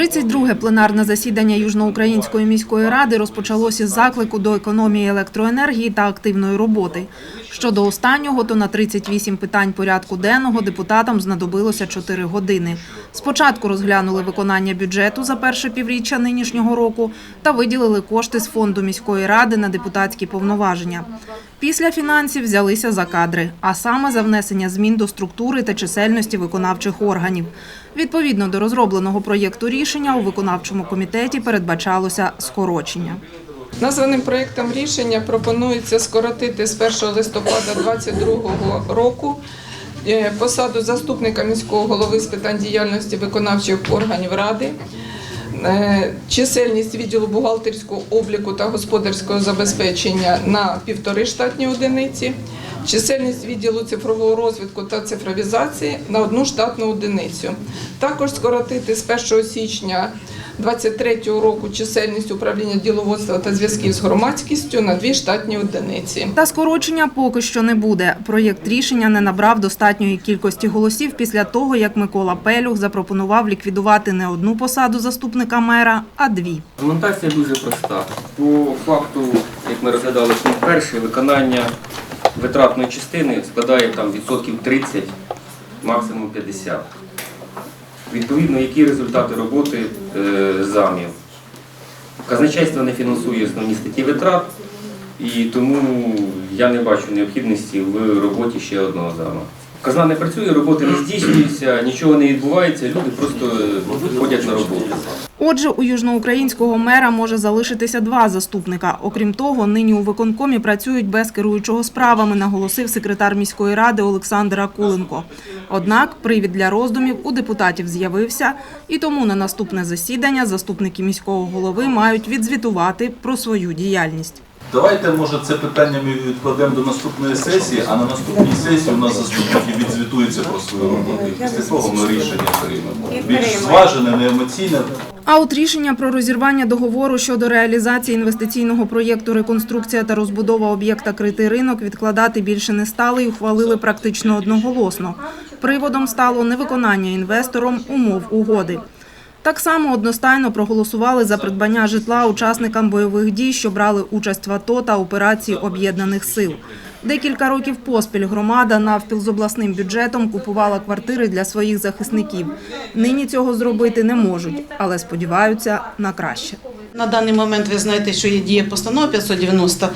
32-ге пленарне засідання Южноукраїнської міської ради розпочалося з заклику до економії електроенергії та активної роботи. Щодо останнього, то на 38 питань порядку денного депутатам знадобилося 4 години. Спочатку розглянули виконання бюджету за перше півріччя нинішнього року та виділили кошти з фонду міської ради на депутатські повноваження. Після фінансів взялися за кадри, а саме за внесення змін до структури та чисельності виконавчих органів. Відповідно до розробленого проєкту рішення у виконавчому комітеті передбачалося скорочення. Названим проєктом рішення пропонується скоротити з 1 листопада 2022 року е, посаду заступника міського голови з питань діяльності виконавчих органів ради, е, чисельність відділу бухгалтерського обліку та господарського забезпечення на півтори штатні одиниці, чисельність відділу цифрового розвитку та цифровізації на одну штатну одиницю. Також скоротити з 1 січня 23 року чисельність управління діловодства та зв'язків з громадськістю на дві штатні одиниці. Та скорочення поки що не буде. Проєкт рішення не набрав достатньої кількості голосів після того, як Микола Пелюх запропонував ліквідувати не одну посаду заступника мера, а дві. Аргументація дуже проста. По факту, як ми розглядали пункт перший, виконання витратної частини складає там відсотків 30, максимум 50. Відповідно, які результати роботи е, замів? Казначейство не фінансує основні статті витрат, і тому я не бачу необхідності в роботі ще одного зама. Казна не працює, роботи не здійснюються, нічого не відбувається, люди просто е, ходять на роботу. Отже, у южноукраїнського мера може залишитися два заступника. Окрім того, нині у виконкомі працюють без керуючого справами, наголосив секретар міської ради Олександр Акуленко. Однак привід для роздумів у депутатів з'явився, і тому на наступне засідання заступники міського голови мають відзвітувати про свою діяльність. Давайте, може, це питання ми відкладемо до наступної сесії, а на наступній сесії у нас заступники відзвітуються про свою роботу. І після того ми рішення приймемо. Більш зважене, не емоційне. А от рішення про розірвання договору щодо реалізації інвестиційного проєкту реконструкція та розбудова об'єкта Критий ринок відкладати більше не стали і ухвалили практично одноголосно. Приводом стало невиконання інвестором умов угоди. Так само одностайно проголосували за придбання житла учасникам бойових дій, що брали участь в АТО та операції об'єднаних сил. Декілька років поспіль громада навпіл з обласним бюджетом купувала квартири для своїх захисників. Нині цього зробити не можуть, але сподіваються на краще. На даний момент ви знаєте, що є діє постанова 590.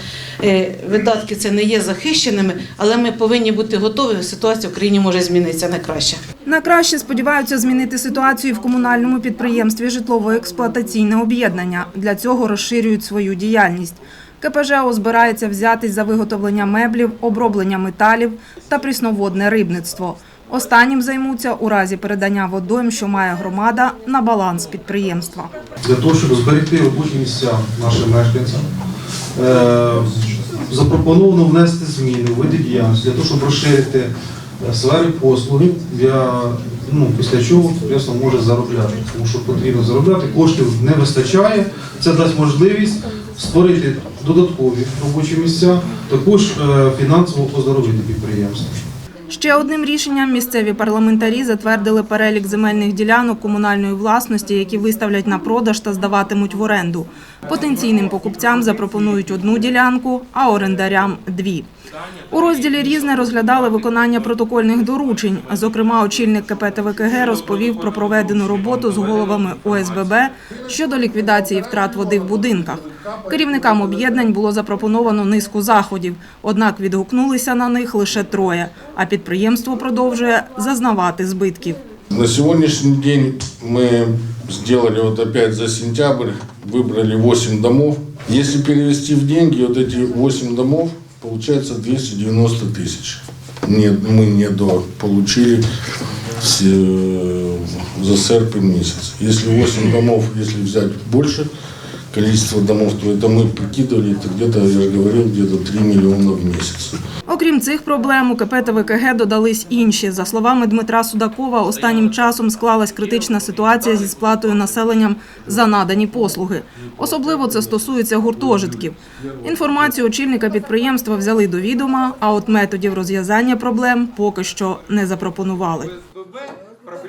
Е, Видатки це не є захищеними, але ми повинні бути готові. Ситуація в країні може змінитися на краще. На краще сподіваються змінити ситуацію в комунальному підприємстві житлово-експлуатаційне об'єднання. Для цього розширюють свою діяльність. КПЖО збирається взятись за виготовлення меблів, оброблення металів та прісноводне рибництво. Останнім займуться у разі передання водойм, що має громада, на баланс підприємства. для того, щоб зберегти робочі місця нашим мешканцям. Е, Запропоновано внести зміни у види діяльності для того, щоб розширити е, сфери послуги, для, ну, після чого підприємство може заробляти, тому що потрібно заробляти, коштів не вистачає. Це дасть можливість створити додаткові робочі місця, також е, фінансово оздоровити підприємство. Ще одним рішенням місцеві парламентарі затвердили перелік земельних ділянок комунальної власності, які виставлять на продаж та здаватимуть в оренду. Потенційним покупцям запропонують одну ділянку, а орендарям дві. У розділі різне розглядали виконання протокольних доручень. Зокрема, очільник КП ТВКГ розповів про проведену роботу з головами ОСББ щодо ліквідації втрат води в будинках. Керівникам об'єднань було запропоновано низку заходів, однак відгукнулися на них лише троє. А підприємство продовжує зазнавати збитків. На сегодняшний день мы сделали вот опять за сентябрь, выбрали 8 домов. Если перевести в деньги, вот эти 8 домов, получается 290 тысяч. Нет, мы недополучили с, э, за серпень месяц. Если 8 домов, если взять больше количество домов, то это мы прикидывали, это где-то, я же говорил, где-то 3 миллиона в месяц. Окрім цих проблем, у КП ТВКГ додались інші. За словами Дмитра Судакова, останнім часом склалась критична ситуація зі сплатою населенням за надані послуги. Особливо це стосується гуртожитків. Інформацію очільника підприємства взяли до відома, а от методів розв'язання проблем поки що не запропонували.